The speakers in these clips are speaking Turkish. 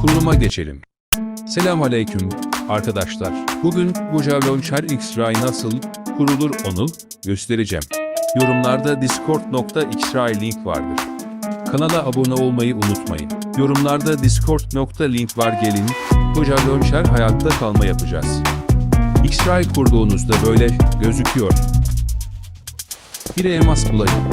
Kuruluma geçelim. Selam aleyküm arkadaşlar. Bugün Buja Launcher X-Ray nasıl kurulur onu göstereceğim. Yorumlarda discord.xray link vardır. Kanala abone olmayı unutmayın. Yorumlarda discord.link var gelin. Buja Launcher hayatta kalma yapacağız. X-Ray kurduğunuzda böyle gözüküyor. Bir elmas bulayım.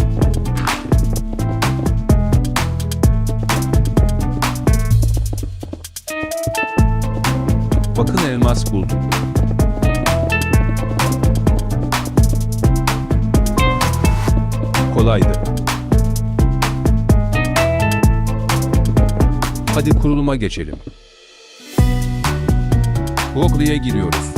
Bakın elmas buldum. Kolaydı. Hadi kuruluma geçelim. Google'ya giriyoruz.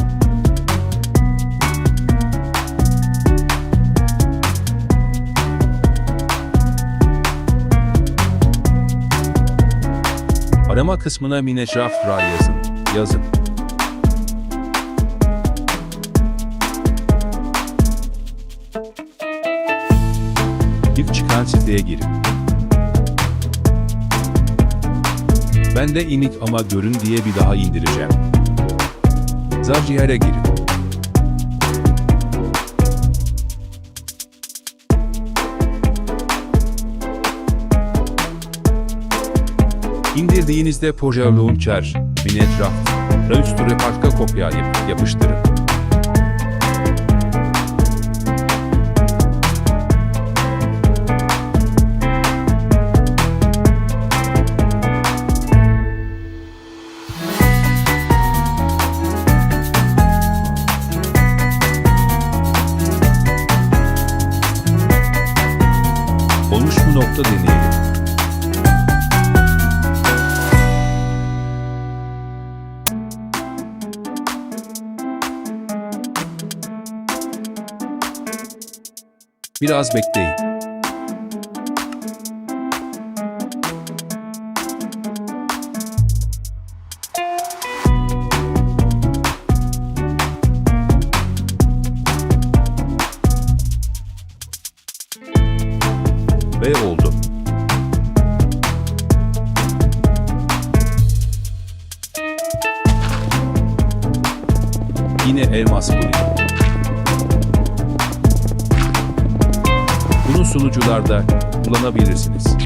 Arama kısmına Minecraft yazın. Yazın. Çıkan siteye girin. Ben de inik ama görün diye bir daha indireceğim. Zarciğer'e girin. İndirdiğinizde Proje Launcher, Minecraft, Röstür'ü başka kopyalayıp yapıştırın. Olmuş mu nokta deneyelim. Biraz bekleyin. Ve oldu. Yine elmas bulayım. Bunu sunucularda kullanabilirsiniz.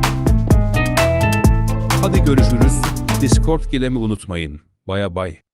Hadi görüşürüz. Discord gelemi unutmayın. Baya bay.